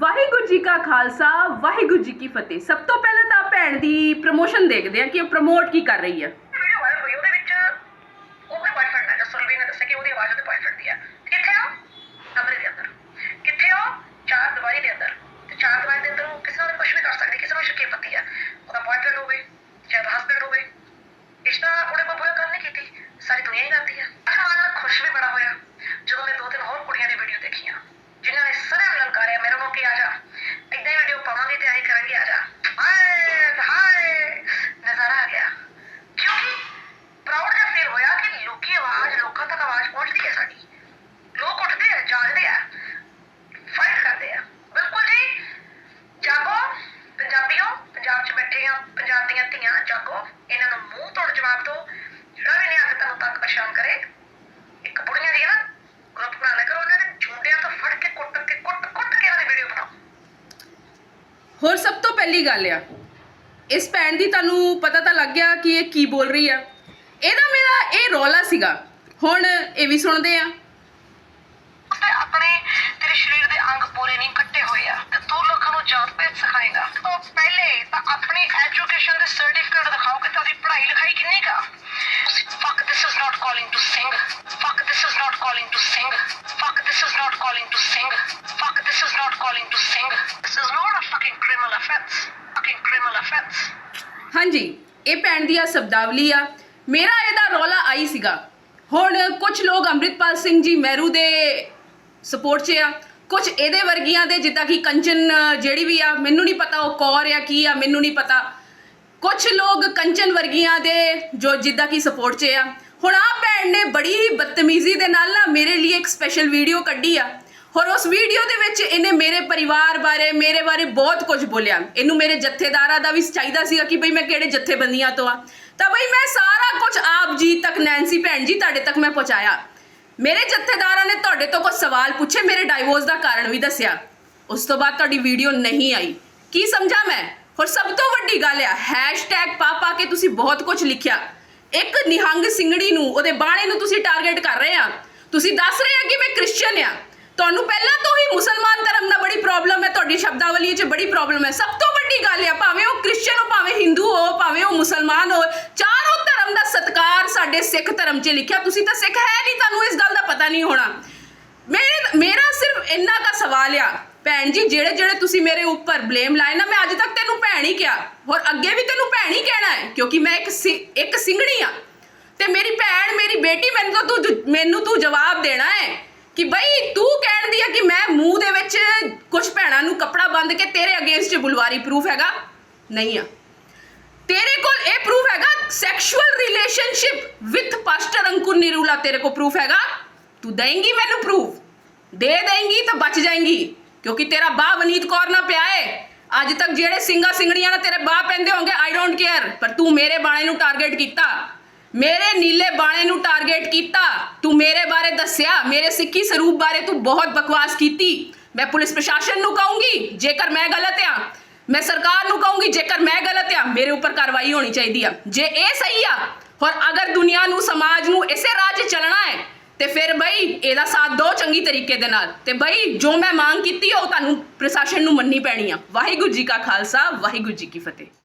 ਵਾਹਿਗੁਰੂ ਜੀ ਕਾ ਖਾਲਸਾ, ਵਾਹਿਗੁਰੂ ਜੀ ਕੀ ਫਤਿਹ। ਸਭ ਤੋਂ ਪਹਿਲਾਂ ਤਾਂ ਭੈਣ ਦੀ ਪ੍ਰਮੋਸ਼ਨ ਦੇਖਦੇ ਆ ਕਿ ਉਹ ਪ੍ਰਮੋਟ ਕੀ ਕਰ ਰਹੀ ਹੈ। ਧੀਆਂ ਇਹਨਾਂ ਨੂੰ ਮੂੰਹ ਤੋੜ ਜਵਾਬ ਦਿਓ ਜਿਹੜਾ ਵੀ ਨਿਹੰਗ ਤੁਹਾਨੂੰ ਤੰਗ ਪਰੇਸ਼ਾਨ ਕਰੇ? ਇੱਕ ਬੁੜੀਆਂ ਦੀ ਨਾ, ਗਰੁੱਪ ਬਣਾ ਲਿਆ ਕਰੋ ਉਹਨਾਂ ਦੇ। ਝੁੰਡਿਆਂ ਤੋਂ ਫੜ ਕੇ ਕੁੱਟ ਕੇ, ਕੁੱਟ ਕੁੱਟ ਕੇ ਇਹਨਾਂ ਦੀ ਵੀਡੀਓ ਬਣਾਓ। ਹੋਰ ਸਭ ਤੋਂ ਪਹਿਲੀ ਗੱਲ ਆ, ਇਸ ਭੈਣ ਦੀ ਤੁਹਾਨੂੰ ਪਤਾ ਤਾਂ ਲੱਗ ਗਿਆ ਕਿ ਇਹ ਕੀ ਬੋਲ ਰਹੀ ਆ। ਇਹਦਾ ਮੇਰਾ ਇਹ ਰੌਲਾ ਸੀਗਾ। ਹੁਣ ਇਹ ਵੀ ਸੁਣਦੇ ਆ। ਆਪਣੀ ਐਜੂਕੇਸ਼ਨ ਦੇ ਸਰਟੀਫਿਕੇਟ ਦਿਖਾਓ ਕਿ ਤੁਹਾਡੀ ਪੜ੍ਹਾਈ ਲਿਖਾਈ ਕਿੰਨੀ ਕਾ fuck this is not calling to sing fuck this is not calling to sing fuck this is not calling to sing fuck this is not calling to sing this is not a fucking criminal offence fucking criminal offence ਹਾਂਜੀ, ਇਹ ਭੈਣ ਦੀ ਆ ਸ਼ਬਦਾਵਲੀ ਆ। ਮੇਰਾ ਇਹਦਾ ਰੌਲਾ ਆਈ ਸੀਗਾ। ਹੁਣ ਕੁਝ ਲੋਕ ਅੰਮ੍ਰਿਤਪਾਲ ਸਿੰਘ ਜੀ ਮਹਿਰੂ ਦੇ ਸਪੋਰਟ 'ਚ ਆ। ਕੁਝ ਇਹਦੇ ਵਰਗੀਆਂ ਦੇ, ਜਿੱਦਾਂ ਕਿ ਕੰਚਨ ਜਿਹੜੀ ਵੀ ਆ, ਮੈਨੂੰ ਨਹੀਂ ਪਤਾ ਉਹ ਕੌਰ ਆ ਕੀ ਆ, ਮੈਨੂੰ ਨਹੀਂ ਪਤਾ। ਕੁਝ ਲੋਕ ਕੰਚਨ ਵਰਗੀਆਂ ਦੇ, ਜੋ ਜਿੱਦਾਂ ਕਿ ਸਪੋਰਟ 'ਚ ਆ। ਹੁਣ ਆ ਭੈਣ ਨੇ ਬੜੀ ਹੀ ਬਦਤਮੀਜ਼ੀ ਦੇ ਨਾਲ ਨਾ ਮੇਰੇ ਲਈ ਇੱਕ ਸਪੈਸ਼ਲ ਵੀਡੀਓ ਕੱਢੀ ਆ। ਹੋਰ ਉਸ ਵੀਡੀਓ ਦੇ ਵਿੱਚ ਇਹਨੇ ਮੇਰੇ ਪਰਿਵਾਰ ਬਾਰੇ, ਮੇਰੇ ਬਾਰੇ ਬਹੁਤ ਕੁਝ ਬੋਲਿਆ। ਇਹਨੂੰ ਮੇਰੇ ਜਥੇਦਾਰਾਂ ਦਾ ਵੀ ਚਾਹੀਦਾ ਸੀਗਾ ਕਿ ਬਈ ਮੈਂ ਕਿਹੜੇ ਜਥੇਬੰਦੀਆਂ ਤੋਂ ਆ। ਤਾਂ ਬਈ ਮੈਂ ਸਾਰਾ ਕੁਝ ਆਪ ਜੀ ਤੱਕ ਨੈਂਸੀ ਭੈਣ ਜੀ, ਤੁਹਾਡੇ ਤੱਕ ਮੈਂ ਪਹੁੰਚਾਇਆ। ਮੇਰੇ ਜਥੇਦਾਰਾਂ ਨੇ ਤੁਹਾਡੇ ਤੋਂ ਕੁਝ ਸਵਾਲ ਪੁੱਛੇ, ਮੇਰੇ ਡਾਈਵੋਰਸ ਦਾ ਕਾਰਨ ਵੀ ਦੱਸਿਆ। ਉਸ ਤੋਂ ਬਾਅਦ ਤੁਹਾਡੀ ਵੀਡੀਓ ਨਹੀਂ ਆਈ। ਕੀ ਸਮਝਾਂ ਮੈਂ? ਹੋਰ ਸਭ ਤੋਂ ਵੱਡੀ ਗੱਲ ਆ ਹੈਸ਼ਟੈਗ ਪਾ ਪਾ ਕੇ ਤੁਸੀਂ ਬਹੁਤ ਕੁਝ ਲਿਖਿਆ। ਇੱਕ ਨਿਹੰਗ ਸਿੰਘੜੀ ਨੂੰ, ਉਹਦੇ ਬਾਣੇ ਨੂੰ ਤੁਸੀਂ ਟਾਰਗੇਟ ਕਰ ਰਹੇ ਆ। ਤੁਸੀਂ ਦੱਸ ਰਹੇ ਆ ਕਿ ਮੈਂ ਕ੍ਰਿਸਚੀਅਨ ਆ। ਤੁਹਾਨੂੰ ਪਹਿਲਾਂ ਤੋਂ ਹੀ ਮੁਸਲਮਾਨ ਧਰਮ ਨਾਲ ਬੜੀ ਪ੍ਰੋਬਲਮ ਹੈ, ਤੁਹਾਡੀ ਸ਼ਬਦਾਵਲੀ 'ਚ ਬੜੀ ਪ੍ਰੋਬਲਮ ਹੈ। ਸਭ ਤੋਂ ਵੱਡੀ ਗੱਲ ਆ, ਭਾਵੇਂ ਉਹ ਕ੍ਰਿਸਚੀਅਨ ਹੋ, ਭਾਵੇਂ ਹਿੰਦੂ ਹੋ, ਭਾਵੇਂ ਉਹ ਮੁਸਲਮਾਨ ਹੋ, ਚਾਰੋਂ ਧਰਮ ਦਾ ਸਤਕਾਰ ਸਾਡੇ ਸਿੱਖ ਧਰਮ 'ਚ ਲਿਖਿਆ। ਤੁਸੀਂ ਤਾਂ ਸਿੱਖ ਹੈ ਨਹੀਂ, ਤੁਹਾਨੂੰ ਇਸ ਗੱਲ ਦਾ ਪਤਾ ਨਹੀਂ ਹੋਣਾ। ਮੇਰੇ ਮੇਰਾ ਸਿਰਫ ਇੰਨਾ ਦਾ ਸਵਾਲ ਆ। ਭੈਣ ਜੀ, ਜਿਹੜੇ ਜਿਹੜੇ ਤੁਸੀਂ ਮੇਰੇ ਉੱਪਰ ਬਲੇਮ ਲਾਏ ਨਾ, ਮੈਂ ਅੱਜ ਤੱਕ ਤੈਨੂੰ ਭੈਣ ਹੀ ਕਿਹਾ। ਹੋਰ ਅੱਗੇ ਵੀ ਤੈਨੂੰ ਭੈਣ ਹੀ ਕਹਿਣਾ ਹੈ, ਕਿਉਂਕਿ ਮੈਂ ਇੱਕ ਸਿ- ਇੱਕ ਸਿੰਘਣੀ ਆ। ਤੇ ਮੇਰੀ ਭੈਣ, ਮੇਰੀ ਬੇਟੀ ਮੈਨੂੰ ਤਾਂ ਤੂੰ ਮੈਨੂੰ ਤੂੰ ਜਵਾਬ ਦੇਣਾ ਹੈ ਕਿ ਬਈ ਤੂੰ ਕਹਿਣ ਦੀ ਆ ਕਿ ਮੈਂ ਮੂੰਹ ਦੇ ਵਿੱਚ ਕੁਝ ਭੈਣਾਂ ਨੂੰ ਕੱਪੜਾ ਬੰਦ ਕੇ ਤੇਰੇ ਅਗੇਂਸਟ ਬੁਲਵਾਰੀ ਪ੍ਰੂਫ ਹੈਗਾ। ਨਹੀਂ ਆ। ਤੇਰੇ ਕੋਲ ਇਹ ਪ੍ਰੂਫ ਹੈਗਾ sexual relationship with pastor Ankur Nirula ਤੇਰੇ ਕੋਲ ਪ੍ਰੂਫ ਹੈਗਾ ਤੂੰ ਦੇਂਗੀ ਮੈਨੂੰ ਪ੍ਰੂਫ ਦੇ ਦੇਂਗੀ ਤਾਂ ਬਚ ਜਾਏਂਗੀ ਕਿਉਂਕਿ ਤੇਰਾ ਬਾਹ ਵਨੀਤ ਕੌਰ ਨਾ ਪਿਆ ਏ ਅੱਜ ਤੱਕ ਜਿਹੜੇ ਸਿੰਘਾ ਸਿੰਘੜੀਆਂ ਨਾਲ ਤੇਰੇ ਬਾਹ ਪੈਂਦੇ ਹੋਣਗੇ ਆਈ ਡੋਂਟ ਕੇਅਰ ਪਰ ਤੂੰ ਮੇਰੇ ਬਾਣੇ ਨੂੰ ਟਾਰਗੇਟ ਕੀਤਾ ਮੇਰੇ ਨੀਲੇ ਬਾਣੇ ਨੂੰ ਟਾਰਗੇਟ ਕੀਤਾ ਤੂੰ ਮੇਰੇ ਬਾਰੇ ਦੱਸਿਆ ਮੇਰੇ ਸਿੱਖੀ ਸਰੂਪ ਬਾਰੇ ਤੂੰ ਬਹੁਤ ਬਕਵਾਸ ਕੀਤੀ ਮੈਂ ਪੁਲਿਸ ਪ੍ਰਸ਼ਾਸਨ ਨੂੰ ਕਹੂੰਗੀ ਜੇਕਰ ਮੈਂ ਗਲਤ ਆ ਮੈਂ ਸਰਕਾਰ ਨੂੰ ਕਹੂੰਗੀ, ਜੇਕਰ ਮੈਂ ਗਲਤ ਆ, ਮੇਰੇ ਉੱਪਰ ਕਾਰਵਾਈ ਹੋਣੀ ਚਾਹੀਦੀ ਆ। ਜੇ ਇਹ ਸਹੀ ਆ ਔਰ ਅਗਰ ਦੁਨੀਆ ਨੂੰ, ਸਮਾਜ ਨੂੰ ਇਸੇ ਰਾਹ 'ਚ ਚੱਲਣਾ ਹੈ, ਤੇ ਫਿਰ ਬਈ ਇਹਦਾ ਸਾਥ ਦਿਓ ਚੰਗੀ ਤਰੀਕੇ ਦੇ ਨਾਲ। ਤੇ ਬਈ ਜੋ ਮੈਂ ਮੰਗ ਕੀਤੀ ਉਹ ਤੁਹਾਨੂੰ ਪ੍ਰਸ਼ਾਸਨ ਨੂੰ ਮੰਨਣੀ ਪੈਣੀ ਆ। ਵਾਹਿਗੁਰੂ ਜੀ ਕਾ ਖਾਲਸਾ, ਵਾਹਿਗੁਰੂ ਜੀ ਕੀ ਫਤਿਹ।